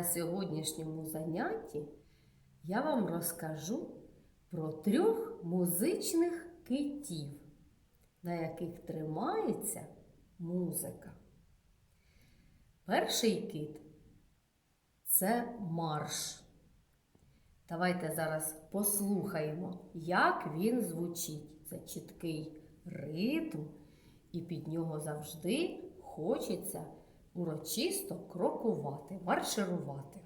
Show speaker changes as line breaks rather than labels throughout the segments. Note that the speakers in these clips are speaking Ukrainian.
На сьогоднішньому занятті я вам розкажу про трьох музичних китів, на яких тримається музика. Перший кит це марш. Давайте зараз послухаємо, як він звучить. Це чіткий ритм, і під нього завжди хочеться урочисто крокувати, марширувати.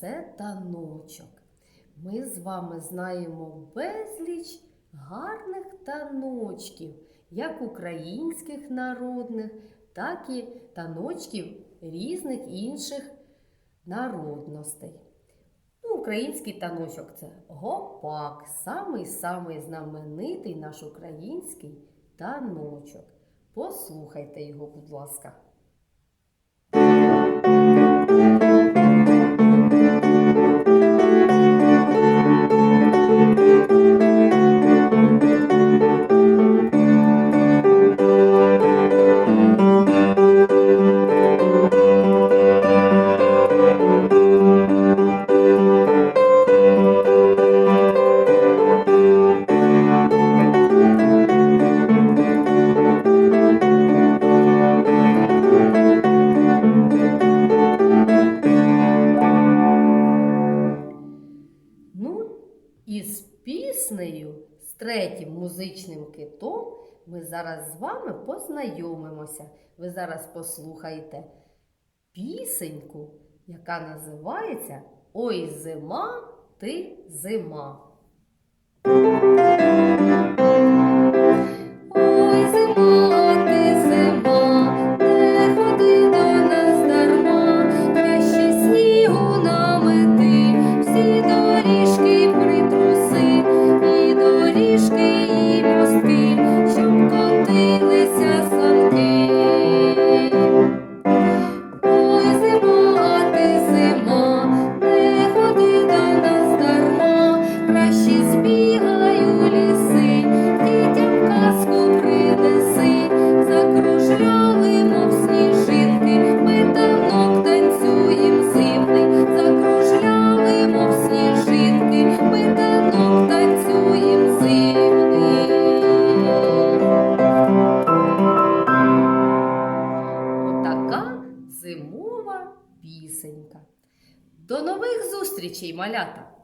Це таночок. Ми з вами знаємо безліч гарних таночків, як українських народних, так і таночків різних інших народностей. Ну, Український таночок це гопак, самий-самий знаменитий наш український таночок. Послухайте його, будь ласка. Піснею, з третім музичним китом, ми зараз з вами познайомимося. Ви зараз послухаєте пісеньку, яка називається Ой зима, ти зима. Зимова пісенька. До нових зустрічей, малята!